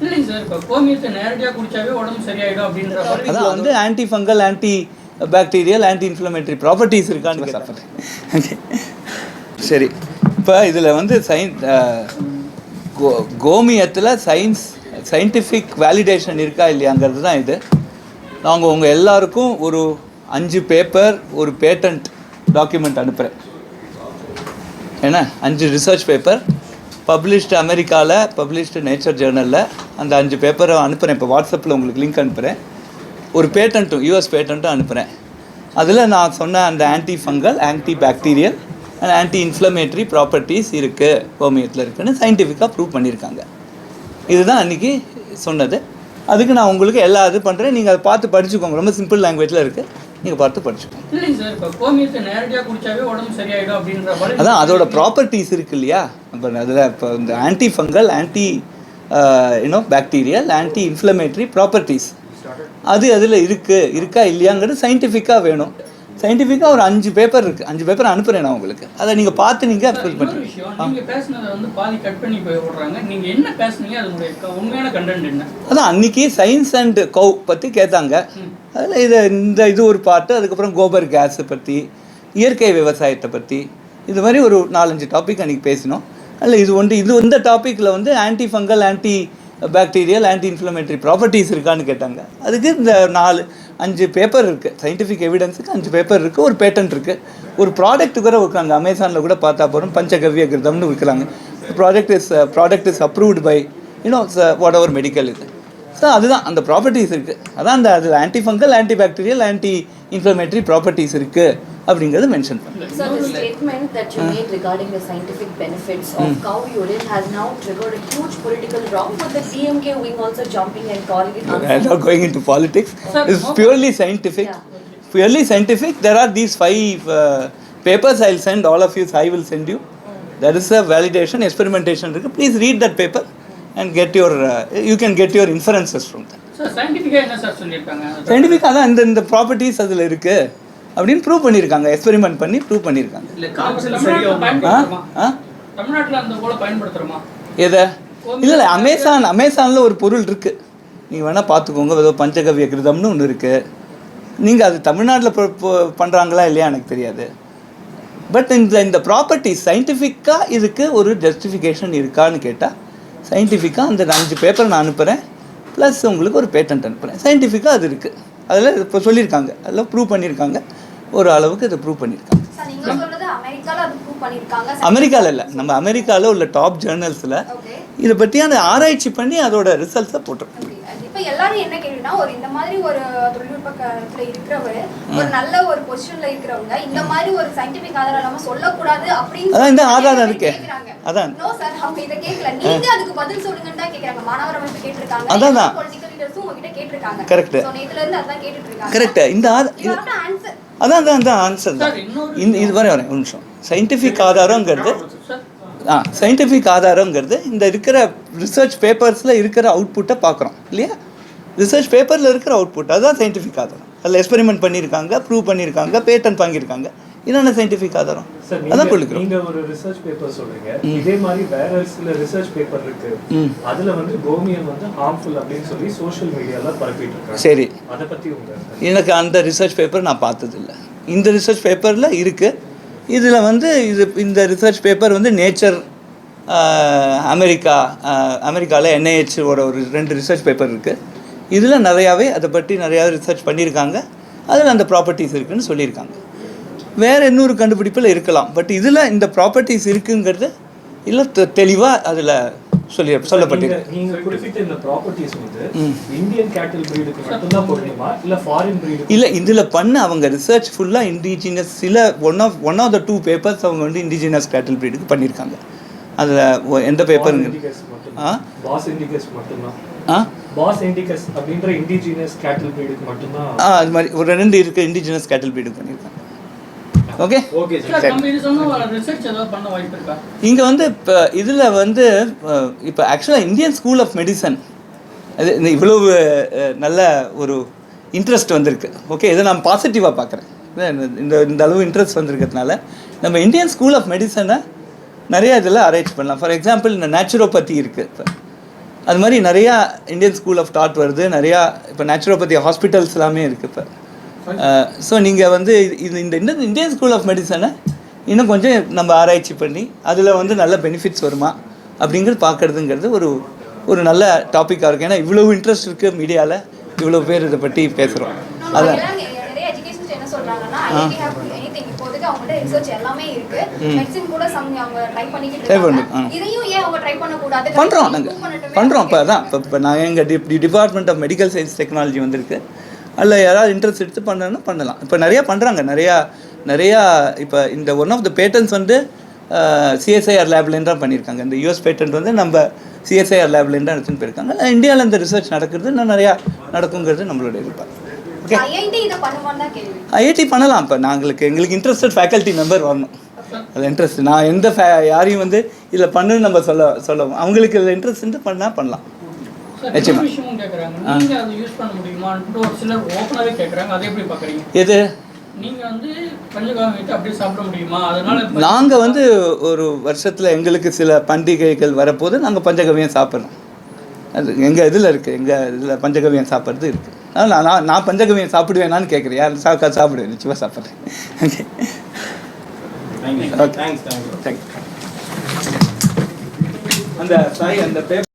இல்லைங்க சார் இப்போ கோமியத்தை நேரடியாக குடிச்சாவே உடம்பு சரியாயிடும் அப்படின்ற அதில் வந்து anti fungal anti bacterial anti inflammatory properties இருக்கான்னு கேட்டேன் சரி. இப்போ இதில் வந்து சயின் கோ கோமியத்தில் சயின்ஸ் சயின்டிஃபிக் வேலிடேஷன் இருக்கா இல்லையாங்கிறது தான் இது. நாங்கள் உங்கள் எல்லாருக்கும் ஒரு அஞ்சு பேப்பர் ஒரு பேட்டன்ட் டாக்குமெண்ட் அனுப்புகிறேன் என்ன? அஞ்சு ரிசர்ச் பேப்பர் பப்ளிஷ்டு அமெரிக்காவில் பப்ளிஷ்டு நேச்சர் ஜேர்னலில் அந்த அஞ்சு பேப்பரை அனுப்புகிறேன் இப்போ வாட்ஸ்அப்பில் உங்களுக்கு லிங்க் அனுப்புகிறேன் ஒரு பேட்டன்ட்டும் யூஎஸ் பேட்டன்ட்டும் அனுப்புகிறேன் அதில் நான் சொன்ன அந்த anti fungal anti bacterial and anti inflammatory properties இருக்குது ஹோமியத்தில் இருக்குன்னு சயின்டிஃபிக்காக ப்ரூவ் பண்ணியிருக்காங்க இதுதான் அன்றைக்கி சொன்னது. அதுக்கு நான் உங்களுக்கு எல்லா இது பண்ணுறேன் நீங்கள் அதை பார்த்து படிச்சுக்கோங்க. ரொம்ப சிம்பிள் லாங்குவேஜில் இருக்குது நீங்கள் பார்த்து படிச்சுக்கோங்க. அதான் அதோட ப்ராப்பர்ட்டிஸ் இருக்கு இல்லையா? அதில் இப்போ இந்த anti fungal anti you know bacterial anti inflammatory properties அது அதில் இருக்குது இருக்கா இல்லையாங்கிறது சயின்டிஃபிக்காக வேணும். சயின்டிஃபிக்காக ஒரு அஞ்சு பேப்பர் இருக்குது அஞ்சு பேப்பர் அனுப்புகிறேன் நான் உங்களுக்கு. அதை நீங்கள் பார்த்து நீங்கள் இன்னொரு பண்ணுறீங்க அதான் அன்னைக்கு சயின்ஸ் அண்ட் கவ் பற்றி கேட்டாங்க. அதில் இது இந்த இது ஒரு பாட்டு அதுக்கப்புறம் கோபர் கேஸை பற்றி இயற்கை விவசாயத்தை பற்றி இது மாதிரி ஒரு நாலஞ்சு டாபிக் அன்றைக்கி பேசினோம். அல்ல இது ஒன்று இது இந்த டாப்பிக்கில் வந்து anti fungal anti bacterial anti inflammatory properties இருக்கான்னு கேட்டாங்க. அதுக்கு இந்த நாலு அஞ்சு பேப்பர் இருக்குது சயின்டிஃபிக் எவிடன்ஸுக்கு அஞ்சு பேப்பர் இருக்குது ஒரு பேட்டன்ட் இருக்குது ஒரு ப்ராடக்ட் கூட இருக்காங்க அமேசானில் கூட பார்த்தா போகிறோம் பஞ்சகவ்ய கிருதம்னு விற்கிறாங்க. Product is product is approved by you know whatever medical இது. ஸோ அதுதான். அந்த ப்ராப்பர்ட்டிஸ் இருக்குது அதான் அந்த அதில் anti fungal anti bacterial anti inflammatory properties இருக்குது அப்படிங்கிறது மென்ஷன் பண்ணேன் So the statement that you made regarding the scientific benefits of cow urine has now triggered a huge political row with the DMK wing also jumping and calling it I'm unfounded. not going into politics. Sir, It's okay. purely scientific. Yeah. Purely scientific. There are these five uh, papers I'll send all of you. I will send you. That is a validation, experimentation. இருக்கு. Please read that paper and get your. Uh, you can get your inferences from that. Sir சயின்டிஃபிக்காக என்ன sir சொல்லியிருக்காங்க சயின்டிஃபிக்காக தான் இந்த இந்த properties அதில் இருக்கு அப்படின்னு ப்ரூவ் பண்ணியிருக்காங்க. எக்ஸ்பெரிமெண்ட் பண்ணி ப்ரூவ் பண்ணியிருக்காங்க. எதை? இல்லை இல்லை அமேசான் அமேசானில் ஒரு பொருள் இருக்குது நீங்கள் வேணால் பார்த்துக்கோங்க. ஏதோ பஞ்சகவ்ய கிருதம்னு ஒன்று இருக்குது நீங்கள் அது தமிழ்நாட்டில் பண்ணுறாங்களா இல்லையா எனக்கு தெரியாது. பட் இந்த இந்த ப்ராப்பர்ட்டிஸ் சயின்டிஃபிக்காக இதுக்கு ஒரு ஜஸ்டிஃபிகேஷன் இருக்கான்னு கேட்டால் சயின்டிஃபிக்காக அந்த அஞ்சு பேப்பர் நான் அனுப்புகிறேன் ப்ளஸ் உங்களுக்கு ஒரு பேட்டன்ட் அனுப்புகிறேன் சயின்டிஃபிக்காக அது இருக்குது அதில் இப்போ சொல்லியிருக்காங்க. அதில் ப்ரூவ் பண்ணியிருக்காங்க. ஒரு அளவுக்கு இதை ப்ரூவ் பண்ணியிருக்காங்க சார் அமெரிக்காவில் இல்லை நம்ம அமெரிக்காவில் உள்ள டாப் ஜேர்னல்ஸில் இதை பற்றியான ஆராய்ச்சி பண்ணி அதோட ரிசல்ட்ஸை போட்டிருக்கோம் இப்ப எல்லாரும் என்ன கேள்வினா ஒரு இந்த மாதிரி ஒரு தொழில்நுட்ப களத்துல இருக்கிறவர் ஒரு நல்ல ஒரு பொசிஷன்ல இருக்கிறவங்க இந்த மாதிரி ஒரு சயின்டிபிக் ஆதாரம் இல்லாம சொல்லக்கூடாது அப்படின்னு அதான் இந்த ஆதாரம் இருக்கே. அதான். No sir, அவங்க இதை கேட்கல. நீங்க அதுக்கு பதில் சொல்லுங்கன்னு தான் கேக்குறாங்க. மாணவர் அமைப்பு கேட்டிருக்காங்க. அதான் political leadersம் உங்ககிட்ட கேட்டிருக்காங்க. So, நேத்துல இருந்து அதான் கேட்டுட்டு இருக்காங்க. கரெக்டு இந்த அதான் அதான் அதான் ஆன்சர் தான். இந்த இது வரை வரேன் ஒரு நிமிஷம். சயின்டிஃபிக் ஆதாரங்கிறது ஆ சயின்டிஃபிக் ஆதாரங்கிறது இந்த இருக்கிற ரிசர்ச் பேப்பர்ஸில் இருக்கிற அவுட்புட்டை பார்க்குறோம் இல்லையா? ரிசர்ச் பேப்பரில் இருக்கிற அவுட்புட் அதுதான் சயின்டிஃபிக் ஆதாரம். அதில் எக்ஸ்பெரிமெண்ட் பண்ணியிருக்காங்க ப்ரூவ் பண்ணியிருக்காங்க பேட்டன் வாங்கியிருக்காங்க. இதான சயின்டிஃபிக் ஆதாரம்? அதான் நீங்க கொடுக்குறோம் நீங்க ஒரு ரிசர்ச் பேப்பர் சொல்றீங்க. இதே மாதிரி வேற சில ரிசர்ச் பேப்பர் இருக்கு. அதுல வந்து கோமியம் வந்து ஹார்ம்ஃபுல் அப்படின்னு சொல்லி சோஷியல் மீடியால பரப்பிட்டு இருக்காங்க. சரி. அத பத்தி உங்க எனக்கு அந்த ரிசர்ச் பேப்பர் நான் பார்த்ததில்ல. இந்த ரிசர்ச் பேப்பரில் இருக்குது இதில் வந்து இது இந்த ரிசர்ச் பேப்பர் வந்து நேச்சர் அமெரிக்கா அமெரிக்காவில் என்ஐஹெச்சோட ஒரு ரெண்டு ரிசர்ச் பேப்பர் இருக்குது இதில் நிறையாவே அதை பற்றி நிறையா ரிசர்ச் பண்ணியிருக்காங்க. அதில் அந்த ப்ராப்பர்ட்டிஸ் இருக்குன்னு சொல்லியிருக்காங்க. வேறு இன்னொரு கண்டுபிடிப்பில் இருக்கலாம். பட் இதில் இந்த ப்ராப்பர்ட்டிஸ் இருக்குங்கிறது இல்லை தெளிவாக அதில் சொல்லி சொல்லப்பட்டிருக்கு. நீங்க குறிப்பிட்ட இந்த ப்ராப்பர்ட்டிஸ் வந்து இந்தியன் கேட்டில் பிரீடுக்கு மட்டும்தான் பொருந்துமா? இல்ல ஃபாரின் பிரீடு இல்லை இதில் பண்ண அவங்க ரிசர்ச் ஃபுல்லாக இண்டிஜினஸ் சில one of one of the two papers அவங்க வந்து இண்டிஜினஸ் கேட்டில் ப்ரீடுக்கு பண்ணியிருக்காங்க. அதில் எந்த பேப்பருங்க பாஸ் இண்டிகஸ் மட்டும்தான். ஆ? பாஸ் இண்டிகஸ் அப்படின்ற இண்டிஜினஸ் கேட்டில் பிரீடுக்கு மட்டும்தான் அது மாதிரி ஒரு ரெண்டு இருக்குது இண்டிஜினஸ் கேட்டில் ப்ரீடு பண்ணியிருக்காங்க. ஓகே? Okay sir. நம்ம இது சொன்ன ரிசர்ச் ஏதாவது பண்ண வாய்ப்பு இருக்கா? இங்கே வந்து இப்போ இதில் வந்து இப்போ ஆக்சுவலாக இந்தியன் ஸ்கூல் ஆஃப் மெடிசன் அது இந்த இவ்வளவு நல்ல ஒரு இன்ட்ரெஸ்ட் வந்திருக்கு. ஓகே இதை நான் பாசிட்டிவாக பார்க்குறேன். இந்த இந்த அளவு இன்ட்ரெஸ்ட் வந்திருக்கிறதுனால நம்ம இந்தியன் ஸ்கூல் ஆஃப் மெடிசனை நிறைய இதில் அரேஞ்ச் பண்ணலாம். ஃபார் எக்ஸாம்பிள் இந்த நேச்சுரோபதி இருக்குது இப்போ. அது மாதிரி நிறையா இந்தியன் ஸ்கூல் ஆஃப் தாட் வருது. நிறையா இப்போ நேச்சுரோபதி ஹாஸ்பிட்டல்ஸ் எல்லாமே இருக்குது இப்போ. ஸோ நீங்கள் வந்து இது இந்த இந்த இந்தியன் ஸ்கூல் ஆஃப் மெடிசனை இன்னும் கொஞ்சம் நம்ம ஆராய்ச்சி பண்ணி அதில் வந்து நல்ல பெனிஃபிட்ஸ் வருமா அப்படிங்கிறது பார்க்கறதுங்கிறது ஒரு ஒரு நல்ல டாப்பிக்காக இருக்குது ஏன்னா இவ்வளோ இன்ட்ரெஸ்ட் இருக்குது மீடியாவில் இவ்வளோ பேர் இதை பற்றி பேசுகிறோம் அதான். எல்லாம் நிறைய எஜுகேஷன்ஸ் என்ன சொல்றாங்கன்னா ஐஐடி ஹேவ் எனிதிங் இப்போதைக்கு அவங்கள்ட்ட ரிசர்ச் எல்லாமே இருக்கு. மெடிசின் கூட சம் அவங்க ட்ரை பண்ணிக்கிட்டு Try இருக்காங்க. பண்ணு, ஆ. இதையும் ஏன் அவங்க ட்ரை பண்ண கூடாது பண்ணுறோம் நாங்கள் பண்ணுறோம் இப்போ அதான் இப்போ இப்போ நான் எங்கள் department of medical science technology வந்திருக்கு. அதில் யாராவது இன்ட்ரெஸ்ட் எடுத்து பண்ணணும்னா பண்ணலாம். இப்போ நிறையா பண்ணுறாங்க நிறையா நிறையா இப்போ இந்த ஒன் ஆஃப் த பேட்டன்ஸ் வந்து சிஎஸ்ஐஆர் லேப்லேருந்து தான் பண்ணியிருக்காங்க. இந்த யூஎஸ் பேட்டன்ட் வந்து நம்ம சிஎஸ்ஐஆர் லேப்லேருந்து தான் எடுத்துன்னு போயிருக்காங்க. இந்தியாவில் இந்த ரிசர்ச் நடக்கிறது இன்னும் நிறையா நடக்குங்கிறது நம்மளோட எதிர்பார்ப்பு. ஓகே ஐஐடி பண்ணலாம். இப்போ நாங்களுக்கு எங்களுக்கு இன்ட்ரெஸ்டட் ஃபேக்கல்ட்டி மெம்பர் வரணும். அது இன்ட்ரெஸ்ட் நான் எந்த ஃபே யாரையும் வந்து இதில் பண்ணுன்னு நம்ம சொல்ல சொல்லவும் அவங்களுக்கு இதில் இன்ட்ரெஸ்ட் பண்ணால் பண்ணலாம். நிச்சயமா. எது? நீங்க வந்து பஞ்சகாலம் வைத்து அப்படியே சாப்பிட முடியுமா? அதனால இப்ப- நாங்கள் வந்து ஒரு வருஷத்தில் எங்களுக்கு சில பண்டிகைகள் வரப்போது நாங்கள் பஞ்சகவியம் சாப்பிட்றோம். அது எங்கள் இதில் இருக்குது எங்கள் இதில் பஞ்சகவியம் சாப்பிட்றது இருக்குது அதனால் நான் நான் பஞ்சகவியம் சாப்பிடுவேனான்னு கேட்குறேன் யார் சாக்கா சாப்பிடுவேன் நிச்சயமாக சாப்பிட்றேன். ஓகே தேங்க்யூ அந்த சாரி அந்த பேப்பர்